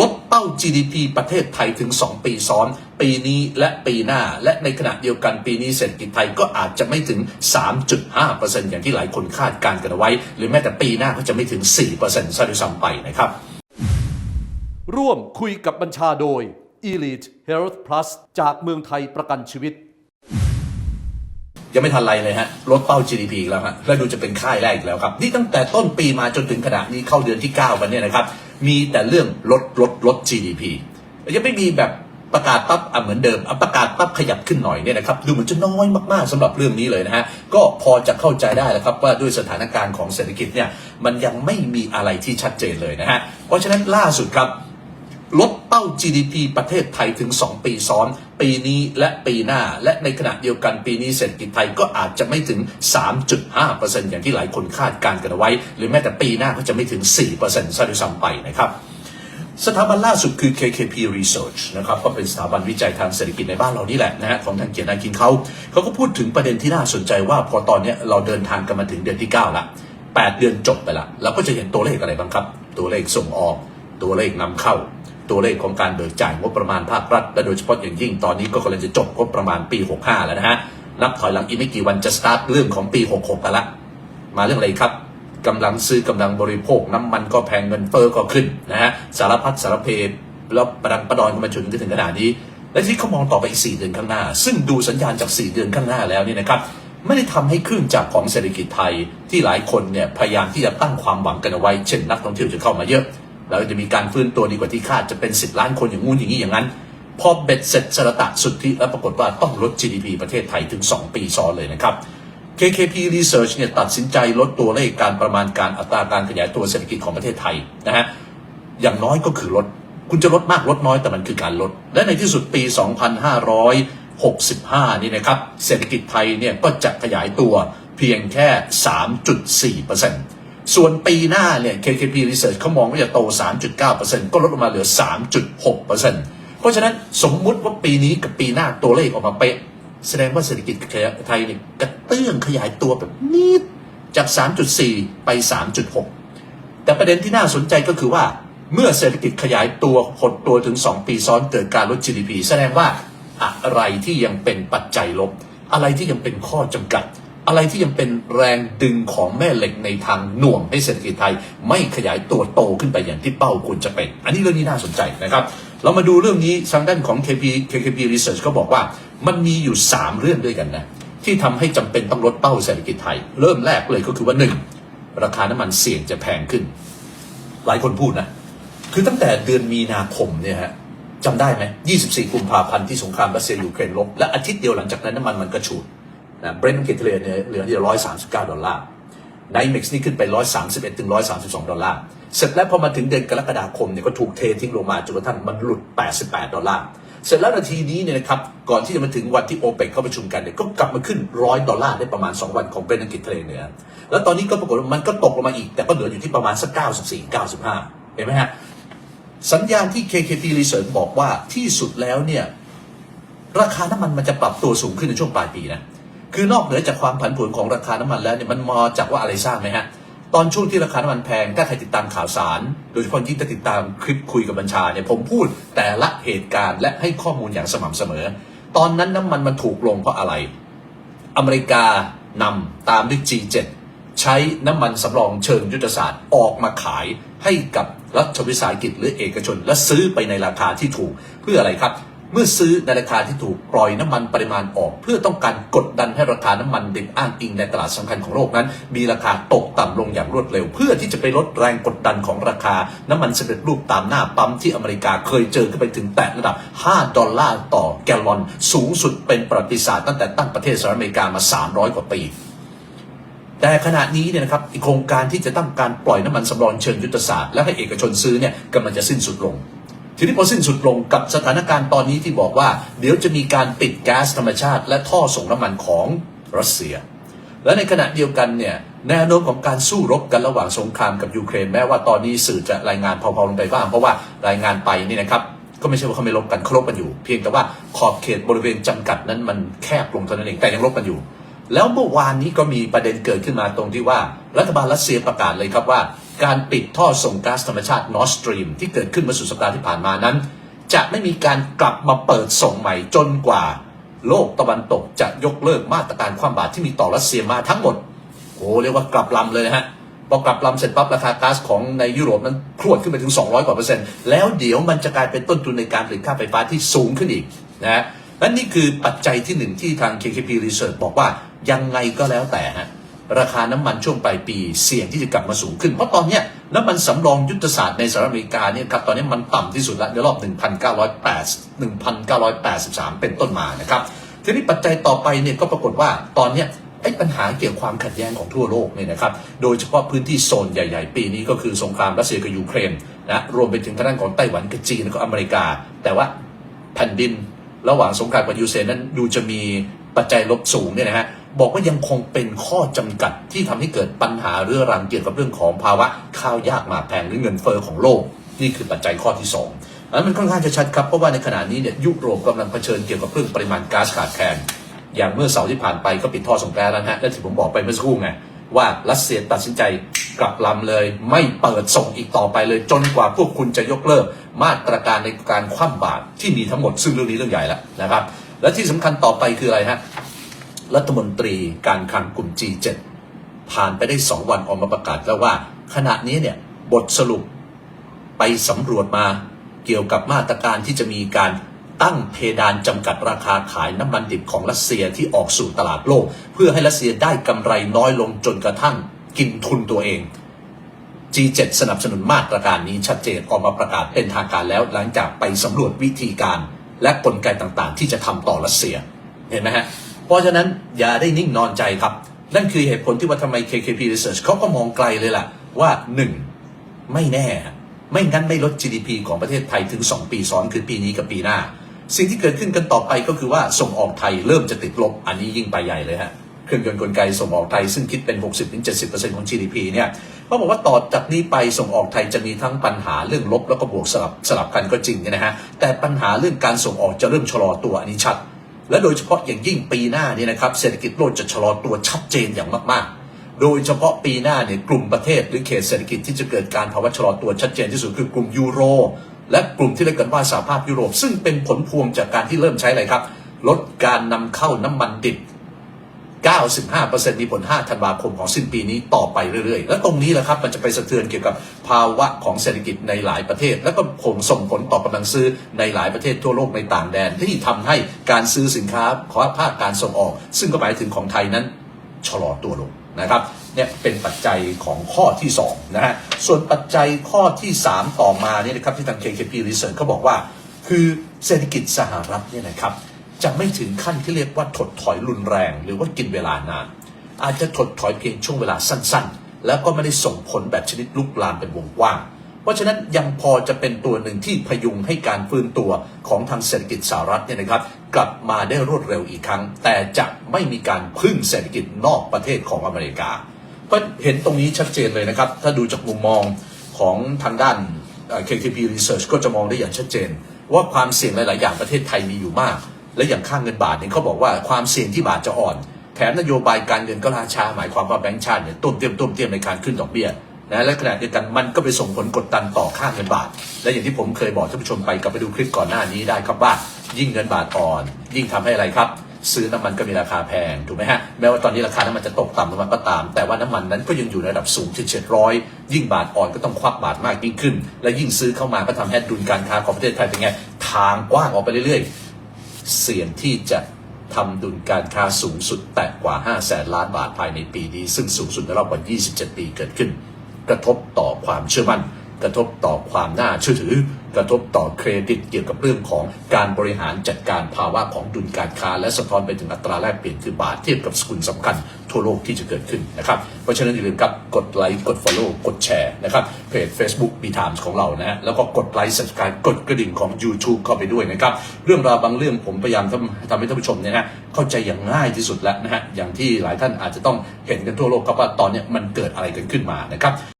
ลดเป้า GDP ประเทศไทยถึง 2 ปีซ้อน ปีนี้และปีหน้า และในขณะเดียวกันปีนี้เศรษฐกิจไทยก็อาจจะไม่ถึง 3.5%อย่างที่หลายคนคาดการณ์กันเอาไว้ หรือแม้แต่ปีหน้าก็จะไม่ถึง 4%ซะด้วยซ้ำไปนะครับ ร่วมคุยกับบัญชาโดย Elite Health Plus จากเมืองไทยประกันชีวิต ยังไม่ทันไรเลยฮะลดเป้า GDP อีกแล้วฮะแล้วดูจะเป็นค่ายแรกอีกแล้วครับ นี่ตั้งแต่ต้นปีมาจนถึงขณะนี้เข้าเดือนที่ 9 กันเนี่ยนะครับ มีแต่เรื่องลดลดลด GDP ยังไม่มีแบบประกาศปั๊บอะเหมือนเดิมอะประกาศปั๊บขยับขึ้นหน่อยเนี่ยนะครับดูเหมือนจะน้อยมากๆสำหรับเรื่องนี้เลยนะฮะก็พอจะเข้าใจได้แล้วครับว่าด้วยสถานการณ์ของเศรษฐกิจเนี่ยมันยังไม่มีอะไรที่ชัดเจนเลยนะฮะเพราะฉะนั้นล่าสุดครับลดเป้า GDP ประเทศไทยถึง 2 ปีซ้อน ปีนี้และปีหน้า และในขณะเดียวกันปีนี้เศรษฐกิจไทยก็อาจจะไม่ถึง 3.5%อย่างที่หลายคนคาดการณ์กันไว้ หรือแม้แต่ปีหน้าก็จะไม่ถึง 4%ซะด้วยซ้ำไปนะครับสถาบันล่าสุดคือ KKP Research นะครับก็เป็นสถาบันวิจัยทางเศรษฐกิจในบ้านเรานี่แหละนะฮะของทางเกียรตินาคินเขาเขาก็พูดถึงประเด็นที่น่าสนใจว่าพอตอนนี้เราเดินทางกันมาถึงเดือนที่ 9 ละ 8 เดือนจบไปละเราก็จะเห็นตัวเลขอะไรบ้างครับ ตัวเลขส่งออก ตัวเลขนำเข้า ตัวเลขของการเบิกจ่ายงบประมาณภาครัฐและโดยเฉพาะอย่างยิ่งตอนนี้ก็กำลังจะจบงบประมาณปี 65 แล้วนะฮะนับถอยหลังอีกไม่กี่วันจะสตาร์ทเรื่องของปี 66กันละมาเรื่องอะไรครับกำลังซื้อกำลังบริโภคน้ำมันก็แพงเงินเฟ้อก็ขึ้นนะฮะสารพัดสารเพแล้วประดังประดอนกันมาจนถึงขนาดนี้ และที่เขามองต่อไปอีก4เดือนข้างหน้า ซึ่งดูสัญญาณจาก 4 เดือนข้างหน้าแล้วนี่นะครับไม่ได้ทำให้คลื่นจากของเศรษฐกิจไทยที่หลายคนเนี่ยพยายามที่จะตั้งความหวังกันเอาไว้ เช่นนักท่องเที่ยวจะเข้ามาเยอะ แล้วจะมีการฟื้นตัวดีกว่าที่คาดจะเป็น 10 ล้านคนอย่างงู้นอย่างนี้อย่างนั้นพอเบ็ดเสร็จสระตะสุดที่แล้วปรากฏว่าต้องลด GDP ประเทศไทยถึง 2 ปีซ้อนเลยนะครับ KKP Research เนี่ยตัดสินใจลดตัวเลขการประมาณการอัตราการขยายตัวเศรษฐกิจของประเทศไทยนะฮะอย่างน้อยก็คือลด คุณจะลดมากลดน้อยแต่มันคือการลด และในที่สุดปี 2565 นี่นะครับ เศรษฐกิจไทยเนี่ยก็จะขยายตัวเพียงแค่ 3.4% ส่วนปีหน้าเนี่ย KKP Research เขามองว่าจะโต 3.9%ก็ลดลงมาเหลือ 3.6%เพราะฉะนั้นสมมุติว่าปีนี้กับปีหน้าตัวเลขออกมาเป๊ะ แสดงว่าเศรษฐกิจไทยเนี่ยกระเตื้องขยายตัวแบบนิดจาก 3.4 ไป 3.6 แต่ประเด็นที่น่าสนใจก็คือว่า เมื่อเศรษฐกิจขยายตัวหดตัวถึง 2 ปีซ้อนเกิดการลด GDP แสดงว่าอะไรที่ยังเป็นปัจจัยลบ อะไรที่ยังเป็นข้อจำกัด อะไรที่ยังเป็นแรงดึงของแม่เหล็กในทางหน่วงให้เศรษฐกิจไทย ไม่ขยายตัวโตขึ้นไปอย่างที่เป้าควรจะเป็น อันนี้เรื่องนี้น่าสนใจนะครับ เรามาดูเรื่องนี้ทางด้านของ KP KKP Research ก็บอกว่ามันมีอยู่ 3 เรื่องด้วยกันนะที่ทำให้จำเป็นต้องลดเป้าเศรษฐกิจไทย เริ่มแรกเลยก็คือว่าหนึ่งราคาน้ำมันเสี่ยงจะแพงขึ้น หลายคนพูดนะ คือตั้งแต่เดือนมีนาคมเนี่ยฮะจำได้ไหม 24 กุมภาพันธ์ที่สงครามรัสเซียยูเครนลบและอาทิตย์เดียวหลังจากนั้นน้ำมันมันกระฉูด นะเบรนท์เกตเลเนี่ยเหลือที่139ดอลลาร์ไนเม็กซ์นี่ขึ้นไป131ถึง132ดอลลาร์เสร็จแล้วพอมาถึงเดือนกรกฎาคมเนี่ยก็ถูกเททิ้งลงมาจนกระทั่งมันหลุด 88 ดอลลาร์ เสร็จแล้วนาทีนี้เนี่ยนะครับก่อนที่จะมาถึงวันที่โอเปกเข้าประชุมกันเนี่ยก็กลับมาขึ้น 100 ดอลลาร์ได้ประมาณ 2 วันของเบรนท์เกตเลเหนือแล้วตอนนี้ก็ปรากฏว่ามันก็ตกลงมาอีก แต่ก็เหลืออยู่ที่ประมาณสัก 94 95 เห็นไหมฮะ สัญญาณที่ KKP Research บอกว่าที่สุดแล้วเนี่ยราคาน้ำมันมันจะปรับตัวสูงขึ้นในช่วงปลายปีนะ คือนอกเหนือจากความผันผวนของราคาน้ำมันแล้วเนี่ยมันมาจากว่าอะไรทราบไหมฮะตอนช่วงที่ราคาน้ำมันแพงถ้าใครติดตามข่าวสาร โดยเฉพาะยิ่งถ้าติดตามคลิปคุยกับบัญชาเนี่ยผมพูดแต่ละเหตุการณ์และให้ข้อมูลอย่างสม่ำเสมอ ตอนนั้นน้ำมันมันถูกลงเพราะอะไร อเมริกานำตามด้วย G7 ใช้น้ำมันสำรองเชิงยุทธศาสตร์ออกมาขายให้กับรัฐวิสาหกิจหรือเอกชน และซื้อไปในราคาที่ถูกเพื่ออะไรครับ เมื่อซื้อในราคาที่ถูกปล่อยน้ำมันปริมาณออก เพื่อต้องการกดดันให้ราคาน้ำมันดิบอ้างอิงในตลาดสำคัญของโลกนั้น มีราคาตกต่ำลงอย่างรวดเร็ว เพื่อที่จะไปลดแรงกดดันของราคาน้ำมันสำเร็จรูปตามหน้าปั๊มที่อเมริกาเคยเจอขึ้นไปถึงแตะระดับ 5 ดอลลาร์ต่อแกลลอน สูงสุดเป็นประวัติศาสตร์ตั้งแต่ตั้งประเทศสหรัฐอเมริกามา 300 กว่าปีแต่ขณะนี้เนี่ยนะครับโครงการที่จะตั้งการปล่อยน้ำมันสำรองเชิงยุทธศาสตร์และให้เอกชนซื้อเนี่ยกำลังจะสิ้นสุดลง ทีนี้พอสิ้นสุดลงกับสถานการณ์ตอนนี้ที่บอกว่า เดี๋ยวจะมีการปิดแก๊สธรรมชาติ และท่อส่งน้ำมันของรัสเซีย และในขณะเดียวกันเนี่ยแนวโน้มของการสู้รบกันระหว่างสงครามกับยูเครนแม้ว่าตอนนี้สื่อจะรายงานเผาๆลงไปบ้าง เพราะว่ารายงานไปนี่นะครับก็ไม่ใช่ว่าเขาไม่รบกันเขารบกันอยู่ เพียงแต่ว่าขอบเขตบริเวณจำกัดนั้นมันแคบลงเท่านั้นเองแต่ยังรบกันอยู่ แล้วเมื่อวานนี้ก็มีประเด็นเกิดขึ้นมาตรงที่ว่า รัฐบาลรัสเซียประกาศเลยครับว่า การปิดท่อส่งก๊าซธรรมชาตินอร์สตรีมที่เกิดขึ้นเมื่อสุดสัปดาห์ที่ผ่านมานั้น จะไม่มีการกลับมาเปิดส่งใหม่จนกว่า โลกตะวันตกจะยกเลิกมาตรการความบาตรที่มีต่อรัสเซียมาทั้งหมดโอ้เรียกว่ากลับลำเลยนะฮะพอกลับลำเสร็จปั๊บราคาก๊าซของในยุโรปนั้นพรวดขึ้นไปถึง 200 กว่าเปอร์เซ็นต์แล้วเดี๋ยวมันจะกลายเป็นต้นทุนในการผลิตค่าไฟฟ้าที่สูงขึ้นอีกนะ ฮะและนี่คือปัจจัยที่หนึ่งที่ทาง KKP Research บอกว่ายังไงก็แล้วแต่ฮะราคาน้ำมันช่วงปลายปีเสี่ยงที่จะกลับมาสูงขึ้น เพราะตอนนี้น้ำมันสำรองยุทธศาสตร์ในสหรัฐอเมริกาเนี่ยครับตอนนี้มันต่ำที่สุดละในรอบ 1,908 1,983 เป็นต้นมานะครับ ทีนี้ปัจจัยต่อไปเนี่ยก็ปรากฏว่าตอนนี้ไอ้ปัญหาเกี่ยวกับความขัดแย้งของทั่วโลกเนี่ยนะครับ โดยเฉพาะพื้นที่โซนใหญ่ ๆ ปีนี้ก็คือสงครามรัสเซียกับยูเครนนะรวมไปถึงทางด้านของไต้หวันกับจีนแล้วก็อเมริกา แต่ว่าแผ่นดิน ระหว่างสงครามกับยูเครนนั้นดูจะมีปัจจัยลบสูงเนี่ยนะฮะบอกว่ายังคงเป็นข้อจำกัดที่ทำให้เกิดปัญหาเรื้อรังเกี่ยวกับเรื่องของภาวะข้าวยากหมากแพงหรือเงินเฟอ้อของโลก นี่คือปัจจัยข้อที่สองอันนั้นมันค่อนข้างจะชัดครับเพราะว่าในขณะนี้เนี่ยยุโรปกำลังเผชิญเกี่ยวกับเรื่องปริมาณก๊าซขาดแคลนอย่างเมื่อเสาร์ที่ผ่านไปก็ปิดท่อส่งแก๊สแล้วฮะและที่ผมบอกไปเมื่อสักครู่ไง ว่ารัสเซียตัดสินใจกลับลำเลย ไม่เปิดส่งอีกต่อไปเลย จนกว่าพวกคุณจะยกเลิกมาตรการในการคว่ำบาตรที่มีทั้งหมดซึ่งเรื่องนี้เรื่องใหญ่แล้วนะครับ และที่สำคัญต่อไปคืออะไรฮะรัฐมนตรีการคลังกลุ่ม G7 ผ่านไปได้ 2 วันออกมาประกาศแล้วว่า ขณะนี้เนี่ยบทสรุปไปสำรวจมาเกี่ยวกับมาตรการที่จะมีการ ตั้งเพดานจำกัดราคาขายน้ำมันดิบของรัสเซียที่ออกสู่ตลาดโลก เพื่อให้รัสเซียได้กำไรน้อยลงจนกระทั่งกินทุนตัวเอง G7 สนับสนุนมาตรการนี้ชัดเจนออกมาประกาศเป็นทางการแล้วหลังจากไปสำรวจวิธีการ และกลไกต่างๆ ที่จะทำต่อรัสเซียเห็นไหมฮะเพราะฉะนั้นอย่าได้นิ่งนอนใจครับ นั่นคือเหตุผลที่ว่าทำไม KKP Research เขาก็มองไกลเลยล่ะว่า 1. ไม่แน่ ไม่งั้นไม่ลด GDP ของประเทศไทยถึง 2 ปีซ้อนคือปีนี้กับปีหน้า สิ่งที่เกิดขึ้นกันต่อไปก็คือว่าส่งออกไทยเริ่มจะติดลบ อันนี้ยิ่งไปใหญ่เลยฮะเครื่องยนต์กลไกส่งออกไทยซึ่งคิดเป็น 60-70%ของ GDP เนี่ยเขาบอกว่าต่อจากนี้ไปส่งออกไทยจะมีทั้งปัญหาเรื่องลบแล้วก็บวกสลับสลับกันก็จริงเนี่ยนะฮะแต่ปัญหาเรื่องการส่งออกจะเริ่มชะลอตัวอันนี้ชัด และโดยเฉพาะอย่างยิ่งปีหน้านี่นะครับเศรษฐกิจโลกจะชะลอตัวชัดเจนอย่างมากๆ โดยเฉพาะปีหน้าเนี่ยกลุ่มประเทศหรือเขตเศรษฐกิจที่จะเกิดการภาวะชะลอตัวชัดเจนที่สุดคือกลุ่มยูโร และกลุ่มที่เรียกกันว่าสหภาพยุโรป ซึ่งเป็นผลพวงจากการที่เริ่มใช้อะไรครับ ลดการนำเข้าน้ำมันดิบ 95%มีผล 5 ธันวาคมของสิ้นปีนี้ต่อไปเรื่อยๆ และตรงนี้แหละครับ มันจะไปสะเทือนเกี่ยวกับภาวะของเศรษฐกิจในหลายประเทศ แล้วก็คงส่งผลต่อกำลังซื้อในหลายประเทศทั่วโลกในต่างแดน ที่ทำให้การซื้อสินค้าขอภาคการส่งออก ซึ่งก็หมายถึงของไทยนั้นชะลอตัวลง นะครับเนี่ยเป็นปัจจัยของข้อที่2นะฮะส่วนปัจจัยข้อที่ 3 ต่อมาเนี่ยนะครับที่ทาง KKP Research เขาบอกว่า คือเศรษฐกิจสหรัฐเนี่ยนะครับจะไม่ถึงขั้นที่เรียกว่าถดถอยรุนแรง หรือว่ากินเวลานาน อาจจะถดถอยเพียงช่วงเวลาสั้นๆ แล้วก็ไม่ได้ส่งผลแบบชนิดลุกลามเป็นวงกว้าง เพราะฉะนั้นยังพอจะเป็นตัวหนึ่งที่พยุงให้การฟื้นตัวของทางเศรษฐกิจสหรัฐเนี่ยนะครับ กลับมาได้รวดเร็วอีกครั้ง แต่จะไม่มีการพึ่งเศรษฐกิจนอกประเทศของอเมริกาก็เห็นตรงนี้ชัดเจนเลยนะครับ ถ้าดูจากมุมมองของทางด้าน KTP Research ก็จะมองได้อย่างชัดเจน ว่าความเสี่ยงหลาย ๆ อย่างประเทศไทยมีอยู่มาก และอย่างค่างเงินบาทเนี่ยเขาบอกว่าความเสี่ยงที่บาทจะอ่อนแถมนโยบายการเงินก็ล่าช้าหมายความว่าแบงก์ชาติเนี่ยต้มเตรียมต้มเตรียมในการขึ้นดอกเบี้ย นะและขณะเดียวกันมันก็ไปส่งผลกดดันต่อค่าเงินบาท และอย่างที่ผมเคยบอกท่านผู้ชมไปกลับไปดูคลิปก่อนหน้านี้ได้ครับว่า ยิ่งเงินบาทอ่อน ยิ่งทำให้อะไรครับ ซื้อน้ำมันก็มีราคาแพงถูกไหมฮะแม้ว่าตอนนี้ราคาน้ำมันจะตกต่ำลงมาก็ตาม แต่ว่าน้ำมันนั้นก็ยังอยู่ในระดับสูงที่เจ็ดร้อยยิ่งบาทอ่อนก็ต้องควักบาทมากยิ่งขึ้น และยิ่งซื้อเข้ามาก็ทำให้ดุลการค้าของประเทศไทยเป็นไงทางกว้างออกไปเรื่อยๆ เสี่ยงที่จะทำดุลการค้าสูงสุดแตะกว่า 5 แสนล้านบาทภายในปีนี้ ซึ่งสูงสุดในรอบกว่า 27 ปีเกิดขึ้น กระทบต่อความเชื่อมั่น กระทบต่อความน่าเชื่อถือ กระทบต่อเครดิตเกี่ยวกับเรื่องของการบริหารจัดการภาวะของดุลการค้า และสะท้อนไปถึงอัตราแลกเปลี่ยนคือบาทเทียบกับสกุลสำคัญทั่วโลกที่จะเกิดขึ้นนะครับ เพราะฉะนั้นอย่าลืมครับกดไลค์กด Follow กดแชร์นะครับเพจ Facebook b t i m e s ของเรานะแล้วก็กดไลค์ Subscribe กดกระดิ่งของ YouTube เข้าไปด้วยนะครับ เรื่องราวบางเรื่องผมพยายามทำทำให้ท่านผู้ชมเนี่ยนะเข้าใจอย่างง่ายที่สุดแล้วนะฮะอย่างที่หลายท่านอาจจะต้องเห็นกันทั่วโลกครับว่าตอนนี้มันเกิดอะไรกันขึ้นมานะครับ